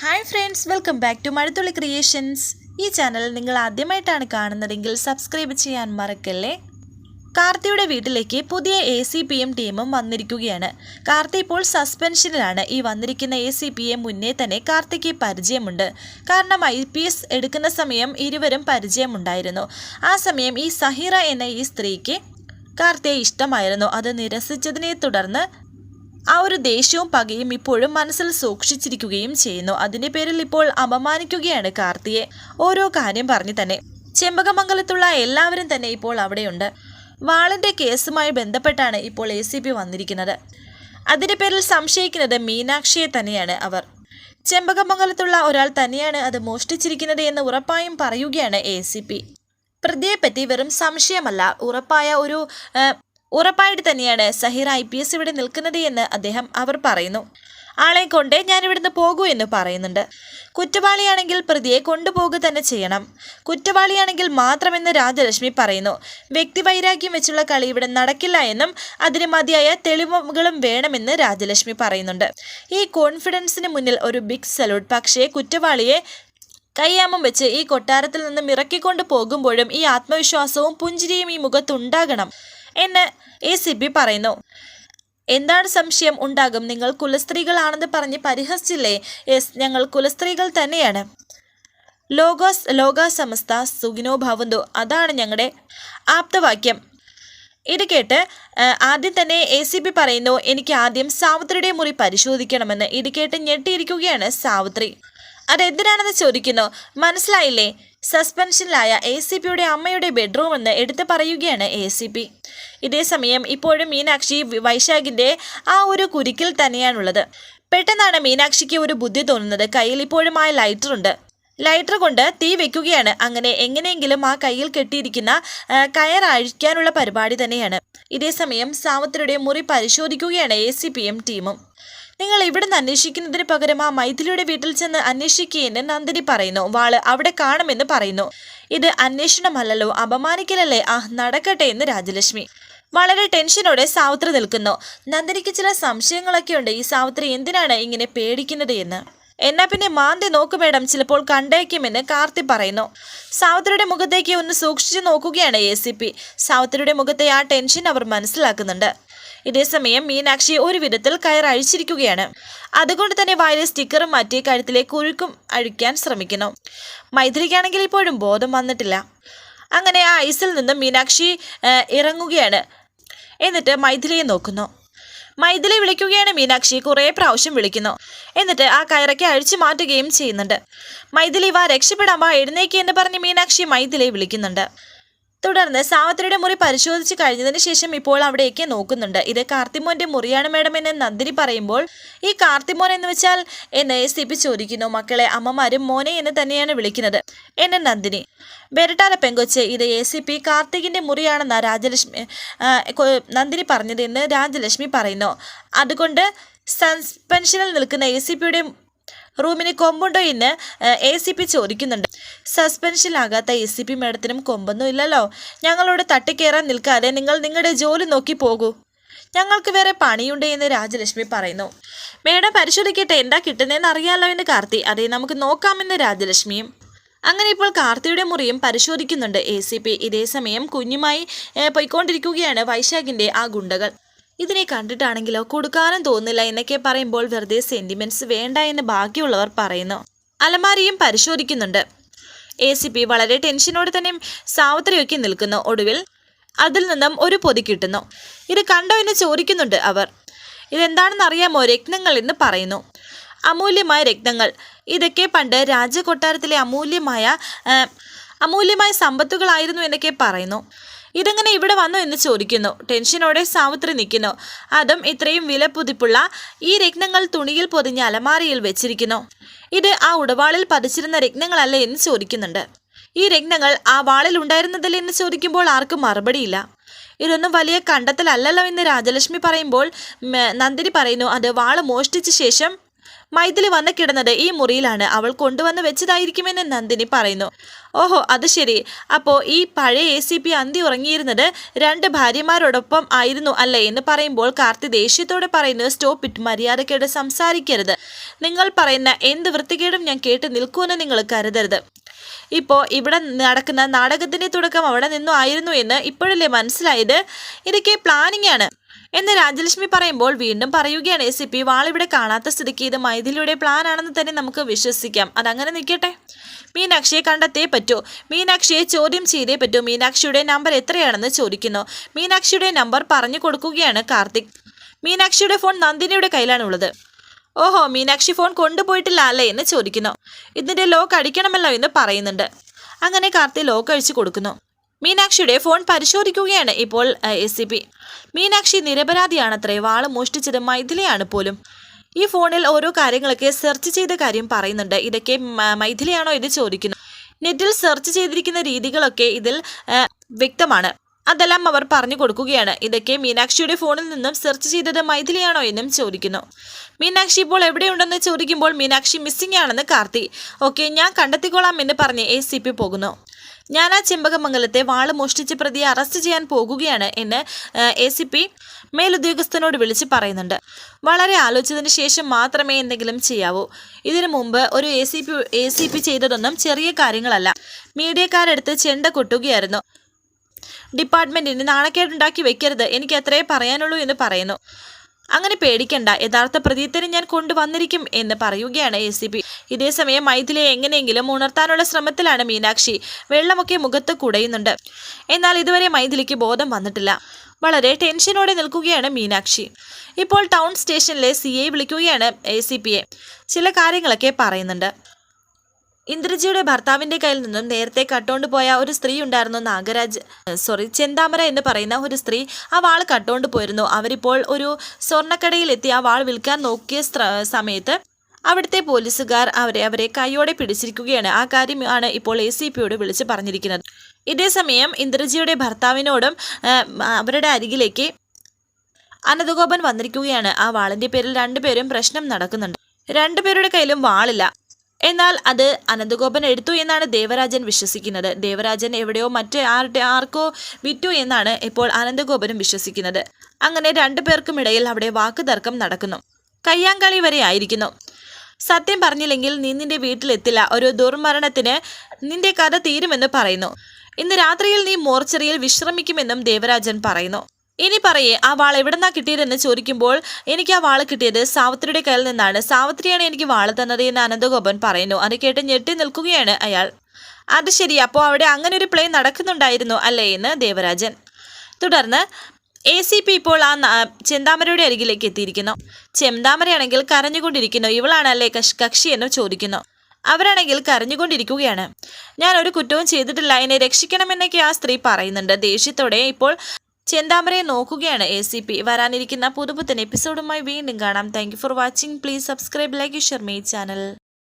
Hi friends welcome back to Mazhathulli creations ഈ channel നിങ്ങൾ ആദ്യമായിട്ടാണ് കാണുന്നതെങ്കിൽ സബ്സ്ക്രൈബ് ചെയ്യാൻ മറക്കല്ലേ? കാർത്തിയുടെ വീട്ടിലേക്ക് പുതിയ എ സി പി എം ടീമും വന്നിരിക്കുകയാണ്. കാർത്തി ഇപ്പോൾ സസ്പെൻഷനിലാണ് ഈ വന്നിരിക്കുന്ന എ സി പി എം മുന്നേ തന്നെ കാർത്തിക്ക് പരിചയമുണ്ട്. കാരണം ഐ പി എസ് എടുക്കുന്ന സമയം ഇരുവരും പരിചയമുണ്ടായിരുന്നു. ആ സമയം ഈ സഹിറ എന്ന ഈ സ്ത്രീക്ക് കാർത്തിയെ ഇഷ്ടമായിരുന്നു. അത് നിരസിച്ചതിനെ തുടർന്ന് ആ ഒരു ദേഷ്യവും പകയും ഇപ്പോഴും മനസ്സിൽ സൂക്ഷിച്ചിരിക്കുകയും ചെയ്യുന്നു. അതിന്റെ പേരിൽ ഇപ്പോൾ അപമാനിക്കുകയാണ് കാർത്തിയെ. ഓരോ കാര്യം പറഞ്ഞു തന്നെ. ചെമ്പകമംഗലത്തുള്ള എല്ലാവരും തന്നെ ഇപ്പോൾ അവിടെയുണ്ട്. വാളിന്റെ കേസുമായി ബന്ധപ്പെട്ടാണ് ഇപ്പോൾ എ സി പി വന്നിരിക്കുന്നത്. അതിന്റെ പേരിൽ സംശയിക്കുന്നത് മീനാക്ഷിയെ തന്നെയാണ് അവർ. ചെമ്പകമംഗലത്തുള്ള ഒരാൾ തന്നെയാണ് അത് മോഷ്ടിച്ചിരിക്കുന്നത് എന്ന് ഉറപ്പായും പറയുകയാണ് എ സി പി പ്രതിയെപ്പറ്റി വെറും സംശയമല്ല. ഉറപ്പായ ഒരു ഉറപ്പായിട്ട് തന്നെയാണ് സഹിർ ഐ പി എസ് ഇവിടെ നിൽക്കുന്നത് എന്ന് അദ്ദേഹം അവർ പറയുന്നു. ആളെ കൊണ്ട് ഞാൻ ഇവിടുന്ന് പോകൂ എന്ന് പറയുന്നുണ്ട്. കുറ്റവാളിയാണെങ്കിൽ പ്രതിയെ കൊണ്ടുപോകുക തന്നെ ചെയ്യണം. കുറ്റവാളിയാണെങ്കിൽ മാത്രമെന്ന് രാജലക്ഷ്മി പറയുന്നു. വ്യക്തിവൈരാഗ്യം വെച്ചുള്ള കളി ഇവിടെ നടക്കില്ല എന്നും അതിന് മതിയായ തെളിവുകളും വേണമെന്ന് രാജലക്ഷ്മി പറയുന്നുണ്ട്. ഈ കോൺഫിഡൻസിന് മുന്നിൽ ഒരു ബിഗ് സല്യൂട്ട് പക്ഷേ കുറ്റവാളിയെ കയ്യാമം വെച്ച് ഈ കൊട്ടാരത്തിൽ നിന്നും ഇറക്കിക്കൊണ്ട് പോകുമ്പോഴും ഈ ആത്മവിശ്വാസവും പുഞ്ചിരിയും ഈ മുഖത്തുണ്ടാകണം. എന്ന് എ സി ബി പറയുന്നു. എന്താണ് സംശയം? ഉണ്ടാകും. നിങ്ങൾ കുലസ്ത്രീകളാണെന്ന് പറഞ്ഞ് പരിഹസിച്ചില്ലേ? യെസ് ഞങ്ങൾ കുലസ്ത്രീകൾ തന്നെയാണ്. ലോകോസ് ലോക സമസ്ത സുഖിനോ ഭവന്തു. അതാണ് ഞങ്ങളുടെ ആപ്തവാക്യം. ഇത് കേട്ട് ആദ്യം തന്നെ എ സി ബി പറയുന്നു എനിക്ക് ആദ്യം സാവിത്രിയുടെ മുറി പരിശോധിക്കണമെന്ന്. ഇത് കേട്ട് ഞെട്ടിയിരിക്കുകയാണ് സാവിത്രി. അതെന്തിനാണെന്ന് ചോദിക്കുന്നു? മനസ്സിലായില്ലേ? സസ്പെൻഷനിലായ എ സി പിയുടെ അമ്മയുടെ ബെഡ്റൂം എന്ന് എടുത്തു പറയുകയാണ് എ സി പി ഇതേസമയം ഇപ്പോഴും മീനാക്ഷി വൈശാഖിന്റെ ആ ഒരു കുരുക്കിൽ തന്നെയാണുള്ളത്. പെട്ടെന്നാണ് മീനാക്ഷിക്ക് ഒരു ബുദ്ധി തോന്നുന്നത്. കയ്യിൽ ഇപ്പോഴും ആ ലൈറ്റർ ഉണ്ട്. ലൈറ്റർ കൊണ്ട് തീ വെക്കുകയാണ്. അങ്ങനെ എങ്ങനെയെങ്കിലും ആ കയ്യിൽ കെട്ടിയിരിക്കുന്ന കയർ അഴിക്കാനുള്ള പരിപാടി തന്നെയാണ്. ഇതേസമയം സാവത്രിയുടെ മുറി പരിശോധിക്കുകയാണ് എ സി പിയും ടീമും. നിങ്ങൾ ഇവിടുന്ന് അന്വേഷിക്കുന്നതിന് പകരം ആ മൈഥിലിയുടെ വീട്ടിൽ ചെന്ന് അന്വേഷിക്കുകയെന്ന് നന്ദിനി പറയുന്നു. വാൾ അവിടെ കാണുമെന്ന് പറയുന്നു. ഇത് അന്വേഷണമല്ലല്ലോ അപമാനിക്കലല്ലേ? ആ നടക്കട്ടെ എന്ന് രാജലക്ഷ്മി. വളരെ ടെൻഷനോടെ സാവിത്രി നിൽക്കുന്നു. നന്ദിനിക്ക് ചില സംശയങ്ങളൊക്കെ ഉണ്ട്. ഈ സാവിത്രി എന്തിനാണ് ഇങ്ങനെ പേടിക്കുന്നത് എന്ന്. എന്നാ പിന്നെ മാന്തി നോക്കു മേഡം ചിലപ്പോൾ കണ്ടേക്കുമെന്ന് കാർത്തി പറയുന്നു. സാവിത്രിയുടെ മുഖത്തേക്ക് ഒന്ന് സൂക്ഷിച്ചു നോക്കുകയാണ് എ സി പി സാവിത്രിയുടെ മുഖത്തെ ആ ടെൻഷൻ അവർ മനസ്സിലാക്കുന്നുണ്ട്. ഇതേസമയം മീനാക്ഷി ഒരു വിധത്തിൽ കയറഴിച്ചിരിക്കുകയാണ്. അതുകൊണ്ട് തന്നെ വായിലെ സ്റ്റിക്കറും മാറ്റി കഴുത്തിലെ കുഴുക്കും അഴിക്കാൻ ശ്രമിക്കുന്നു. മൈഥിലിക്കാണെങ്കിൽ ഇപ്പോഴും ബോധം വന്നിട്ടില്ല. അങ്ങനെ ആ ഐസിൽ നിന്നും മീനാക്ഷി ഇറങ്ങുകയാണ്. എന്നിട്ട് മൈഥിലിയെ നോക്കുന്നു. മൈഥിലി വിളിക്കുകയാണ് മീനാക്ഷി കുറേ പ്രാവശ്യം വിളിക്കുന്നു. എന്നിട്ട് ആ കയറൊക്കെ അഴിച്ചു മാറ്റുകയും ചെയ്യുന്നുണ്ട്. മൈഥിലി വാ രക്ഷപ്പെടാൻ വാ എഴുന്നേക്ക് എന്ന് പറഞ്ഞ് മീനാക്ഷി മൈഥിലിയെ വിളിക്കുന്നുണ്ട്. തുടർന്ന് സാവത്രിയുടെ മുറി പരിശോധിച്ച് കഴിഞ്ഞതിന് ശേഷം ഇപ്പോൾ അവിടേക്ക് നോക്കുന്നുണ്ട്. ഇത് കാർത്തിമോന്റെ മുറിയാണ് മേഡം എന്ന് നന്ദിനി പറയുമ്പോൾ ഈ കാർത്തിമോൻ എന്ന് വെച്ചാൽ എന്നെ എ സി ചോദിക്കുന്നു. മക്കളെ അമ്മമാരും മോനെ എന്ന് തന്നെയാണ് വിളിക്കുന്നത്. എന്നെ നന്ദിനി. ബെരട്ടാല പെങ്കൊച്ച് ഇത് എ സി പി കാർത്തികിന്റെ മുറിയാണെന്ന രാജലക്ഷ്മി നന്ദിനി പറഞ്ഞത് എന്ന് രാജലക്ഷ്മി പറയുന്നു. അതുകൊണ്ട് സസ്പെൻഷനിൽ നിൽക്കുന്ന എ സി പിയുടെ റൂമിന് കൊമ്പുണ്ടോ എന്ന് എ സി പി ചോദിക്കുന്നുണ്ട്. സസ്പെൻഷനിലാകാത്ത എ സി പി മേഡത്തിനും കൊമ്പൊന്നും ഇല്ലല്ലോ. ഞങ്ങളോട് തട്ടിക്കയറാൻ നിൽക്കാതെ നിങ്ങൾ നിങ്ങളുടെ ജോലി നോക്കി പോകൂ. ഞങ്ങൾക്ക് വേറെ പണിയുണ്ട് എന്ന് രാജലക്ഷ്മി പറയുന്നു. മേഡം പരിശോധിക്കട്ടെ എന്താ കിട്ടുന്നതെന്ന് അറിയാലോ എന്ന് കാർത്തി. അതെ നമുക്ക് നോക്കാമെന്ന് രാജലക്ഷ്മിയും. അങ്ങനെ ഇപ്പോൾ കാർത്തിയുടെ മുറിയും പരിശോധിക്കുന്നുണ്ട് എ സി പി ഇതേസമയം കുഞ്ഞുമായി പൊയ്ക്കൊണ്ടിരിക്കുകയാണ് വൈശാഖിന്റെ ആ ഗുണ്ടകൾ. ഇതിനെ കണ്ടിട്ടാണെങ്കിലോ കൊടുക്കാനും തോന്നില്ല എന്നൊക്കെ പറയുമ്പോൾ വെറുതെ സെന്റിമെന്റ്സ് വേണ്ട എന്ന് ബാക്കിയുള്ളവർ പറയുന്നു. അലമാരിയും പരിശോധിക്കുന്നുണ്ട്. എ സി പി വളരെ ടെൻഷനോടെ തന്നെ സാവത്രിയൊക്കെ നിൽക്കുന്നു. ഒടുവിൽ അതിൽ നിന്നും ഒരു പൊതി കിട്ടുന്നു. ഇത് കണ്ടോ എന്ന് ചോദിക്കുന്നുണ്ട് അവർ. ഇതെന്താണെന്ന് അറിയാമോ? രത്നങ്ങൾ എന്ന് പറയുന്നു. അമൂല്യമായ രത്നങ്ങൾ. ഇതൊക്കെ പണ്ട് രാജകൊട്ടാരത്തിലെ അമൂല്യമായ അമൂല്യമായ സമ്പത്തുകളായിരുന്നു എന്നൊക്കെ പറയുന്നു. ഇതെങ്ങനെ ഇവിടെ വന്നു എന്ന് ചോദിക്കുന്നു. ടെൻഷനോടെ സാവിത്രി നിൽക്കുന്നു. അതും ഇത്രയും വിലപുതിപ്പുള്ള ഈ രത്നങ്ങൾ തുണിയിൽ പൊതിഞ്ഞ അലമാരയിൽ വെച്ചിരിക്കുന്നു. ഇത് ആ ഉടവാളിൽ പതിച്ചിരുന്ന രത്നങ്ങളല്ലേ എന്ന് ചോദിക്കുന്നുണ്ട്. ഈ രത്നങ്ങൾ ആ വാളിൽ ഉണ്ടായിരുന്നതല്ലേ എന്ന് ചോദിക്കുമ്പോൾ ആർക്കും മറുപടിയില്ല. ഇതൊന്നും വലിയ കണ്ടെത്തലല്ലല്ലോ എന്ന് രാജലക്ഷ്മി പറയുമ്പോൾ നന്ദിനി പറയുന്നു അത് വാൾ മോഷ്ടിച്ച ശേഷം മൈഥിലി വന്ന് കിടന്നത് ഈ മുറിയിലാണ്. അവൾ കൊണ്ടുവന്ന് വെച്ചതായിരിക്കുമെന്ന് നന്ദിനി പറയുന്നു. ഓഹോ അത് ശരി. അപ്പോൾ ഈ പഴയ എ സി പി അന്തി ഉറങ്ങിയിരുന്നത് രണ്ട് ഭാര്യമാരോടൊപ്പം ആയിരുന്നു അല്ലേ എന്ന് പറയുമ്പോൾ കാർത്തി ദേഷ്യത്തോടെ പറയുന്നു സ്റ്റോപ്പ് ഇറ്റ് മര്യാദക്കേട് സംസാരിക്കരുത്. നിങ്ങൾ പറയുന്ന എന്ത് വൃത്തികേടും ഞാൻ കേട്ട് നിൽക്കുമെന്ന് നിങ്ങൾ കരുതരുത്. ഇപ്പോൾ ഇവിടെ നടക്കുന്ന നാടകത്തിന്റെ തുടക്കം അവിടെ നിന്നും ആയിരുന്നു എന്ന് ഇപ്പോഴല്ലേ മനസ്സിലായത്? ഇതൊക്കെ പ്ലാനിങ് ആണ്. എന്ന് രാജലക്ഷ്മി പറയുമ്പോൾ വീണ്ടും പറയുകയാണ് എ സി പി വാളിവിടെ കാണാത്ത സ്ഥിതിക്ക് ഇത് മൈഥിലിയുടെ പ്ലാൻ ആണെന്ന് തന്നെ നമുക്ക് വിശ്വസിക്കാം. അതങ്ങനെ നിൽക്കട്ടെ? മീനാക്ഷിയെ കണ്ടെത്തേ പറ്റൂ. മീനാക്ഷിയെ ചോദ്യം ചെയ്തേ പറ്റൂ. മീനാക്ഷിയുടെ നമ്പർ എത്രയാണെന്ന് ചോദിക്കുന്നു. മീനാക്ഷിയുടെ നമ്പർ പറഞ്ഞു കൊടുക്കുകയാണ് കാർത്തിക്. മീനാക്ഷിയുടെ ഫോൺ നന്ദിനിയുടെ കയ്യിലാണുള്ളത് ഓഹോ മീനാക്ഷി ഫോൺ കൊണ്ടുപോയിട്ടില്ല അല്ലേ? എന്ന് ചോദിക്കുന്നു. ഇതിന്റെ ലോക്ക് അടിക്കണമല്ലോ എന്ന് പറയുന്നുണ്ട്. അങ്ങനെ കാർത്തി ലോക്ക് അഴിച്ചു കൊടുക്കുന്നു. മീനാക്ഷിയുടെ ഫോൺ പരിശോധിക്കുകയാണ് ഇപ്പോൾ എസ് സി പി. മീനാക്ഷി നിരപരാധിയാണത്രേ. വാൾ മോഷ്ടിച്ചത് മൈഥിലിയാണ് പോലും. ഈ ഫോണിൽ ഓരോ കാര്യങ്ങളൊക്കെ സെർച്ച് ചെയ്ത കാര്യം പറയുന്നുണ്ട്. ഇതൊക്കെ മൈഥിലിയാണോ ഇത് ചോദിക്കുന്നു. നെറ്റിൽ സെർച്ച് ചെയ്തിരിക്കുന്ന രീതികളൊക്കെ ഇതിൽ വ്യക്തമാണ്. അതെല്ലാം അവർ പറഞ്ഞു കൊടുക്കുകയാണ്. ഇതൊക്കെ മീനാക്ഷിയുടെ ഫോണിൽ നിന്നും സെർച്ച് ചെയ്തത് മൈഥിലിയാണോ എന്നും ചോദിക്കുന്നു. മീനാക്ഷി ഇപ്പോൾ എവിടെയുണ്ടെന്ന് ചോദിക്കുമ്പോൾ മീനാക്ഷി മിസ്സിംഗ് ആണെന്ന് കാർത്തി. ഓക്കെ ഞാൻ കണ്ടെത്തിക്കോളാം എന്ന് പറഞ്ഞ് എ പോകുന്നു. ഞാൻ ആ ചെമ്പകമംഗലത്തെ വാൾ മോഷ്ടിച്ച പ്രതിയെ അറസ്റ്റ് ചെയ്യാൻ പോകുകയാണ് എന്ന് എ സി പി മേലുദ്യോഗസ്ഥനോട് വിളിച്ച് പറയുന്നുണ്ട്. വളരെ ആലോചിച്ചതിന് ശേഷം മാത്രമേ എന്തെങ്കിലും ചെയ്യാവൂ. ഇതിനു മുമ്പ് ഒരു A C P A C P ചെയ്തതൊന്നും ചെറിയ കാര്യങ്ങളല്ല. മീഡിയക്കാരെടുത്ത് ചെണ്ട കൊട്ടുകയായിരുന്നു. ഡിപ്പാർട്ട്മെന്റിന് നാണക്കേടുണ്ടാക്കി വെക്കരുത്. എനിക്ക് അത്രേ പറയാനുള്ളൂ എന്ന് പറയുന്നു. അങ്ങനെ പേടിക്കണ്ട. യഥാർത്ഥ പ്രതിയത്തിനെ ഞാൻ കൊണ്ടുവന്നിരിക്കും എന്ന് പറയുകയാണ് എ സി പി. ഇതേസമയം മൈഥിലെ എങ്ങനെയെങ്കിലും ഉണർത്താനുള്ള ശ്രമത്തിലാണ് മീനാക്ഷി. വെള്ളമൊക്കെ മുഖത്ത് കുടയുന്നുണ്ട്. എന്നാൽ ഇതുവരെ മൈഥിലിക്ക് ബോധം വന്നിട്ടില്ല. വളരെ ടെൻഷനോടെ നിൽക്കുകയാണ് മീനാക്ഷി. ഇപ്പോൾ ടൗൺ സ്റ്റേഷനിലെ സി വിളിക്കുകയാണ് എ ചില കാര്യങ്ങളൊക്കെ പറയുന്നുണ്ട്. ഇന്ദ്രജിയുടെ ഭർത്താവിന്റെ കയ്യിൽ നിന്നും നേരത്തെ കട്ടോണ്ട് പോയ ഒരു സ്ത്രീ ഉണ്ടായിരുന്നു നാഗരാജ്. സോറി ചെന്താമര എന്ന് പറയുന്ന ഒരു സ്ത്രീ ആ വാൾ കട്ടോണ്ട് പോയിരുന്നു. അവരിപ്പോൾ ഒരു സ്വർണക്കടയിൽ എത്തി ആ വാൾ വിൽക്കാൻ നോക്കിയ സമയത്ത് അവിടുത്തെ പോലീസുകാർ അവരെ അവരെ കൈയോടെ പിടിച്ചിരിക്കുകയാണ്. ആ കാര്യം ആണ് ഇപ്പോൾ എ സി പിയോട് വിളിച്ച് പറഞ്ഞിരിക്കുന്നത്. ഇതേസമയം ഇന്ദ്രജിയുടെ ഭർത്താവിനോടും അവരുടെ അരികിലേക്ക് അനന്തഗോപൻ വന്നിരിക്കുകയാണ്. ആ വാളിന്റെ പേരിൽ രണ്ടുപേരും പ്രശ്നം നടക്കുന്നുണ്ട്. രണ്ടുപേരുടെ കയ്യിലും വാളില്ല. എന്നാൽ അത് അനന്തഗോപൻ എടുത്തു എന്നാണ് ദേവരാജൻ വിശ്വസിക്കുന്നത്. ദേവരാജൻ എവിടെയോ മറ്റ് ആരുടെ ആർക്കോ വിറ്റു എന്നാണ് ഇപ്പോൾ അനന്തഗോപനും വിശ്വസിക്കുന്നത്. അങ്ങനെ രണ്ടു പേർക്കുമിടയിൽ അവിടെ വാക്കുതർക്കം നടക്കുന്നു. കയ്യാങ്കളി വരെ ആയിരിക്കുന്നു. സത്യം പറഞ്ഞില്ലെങ്കിൽ നീ നിന്റെ വീട്ടിലെത്തില്ല. ഒരു ദുർമരണത്തിന് നിന്റെ കഥ തീരുമെന്ന് പറയുന്നു. ഇന്ന് രാത്രിയിൽ നീ മോർച്ചറിയിൽ വിശ്രമിക്കുമെന്നും ദേവരാജൻ പറയുന്നു. ഇനി പറയേ ആ വാൾ എവിടെന്നാ കിട്ടിയതെന്ന് ചോദിക്കുമ്പോൾ എനിക്ക് ആ വാൾ കിട്ടിയത് സാവിത്രിയുടെ കയ്യിൽ നിന്നാണ്. സാവിത്രിയാണ് എനിക്ക് വാൾ തന്നത് എന്ന് അനന്തഗോപൻ പറയുന്നു. അത് കേട്ട് ഞെട്ടി നിൽക്കുകയാണ് അയാൾ. അത് ശരി അപ്പോൾ അവിടെ അങ്ങനെ ഒരു പ്ലേ നടക്കുന്നുണ്ടായിരുന്നു അല്ലേ എന്ന് ദേവരാജൻ. തുടർന്ന് എ സി പി ഇപ്പോൾ ആ ചെന്താമരയുടെ അരികിലേക്ക് എത്തിയിരിക്കുന്നു. ചെന്താമരയാണെങ്കിൽ കരഞ്ഞുകൊണ്ടിരിക്കുന്നു. ഇവളാണല്ലേ കഷ് കക്ഷി എന്ന് ചോദിക്കുന്നു. അവരാണെങ്കിൽ കരഞ്ഞുകൊണ്ടിരിക്കുകയാണ്. ഞാൻ ഒരു കുറ്റവും ചെയ്തിട്ടില്ല. എന്നെ രക്ഷിക്കണമെന്നൊക്കെ ആ സ്ത്രീ പറയുന്നുണ്ട്. ദേഷ്യത്തോടെ ഇപ്പോൾ ചെന്താമരയെ നോക്കുകയാണ് എ സി പി. വരാനിരിക്കുന്ന പുതുപുത്തൻ എപ്പിസോഡുമായി വീണ്ടും കാണാം. Thank for watching please subscribe like share my channel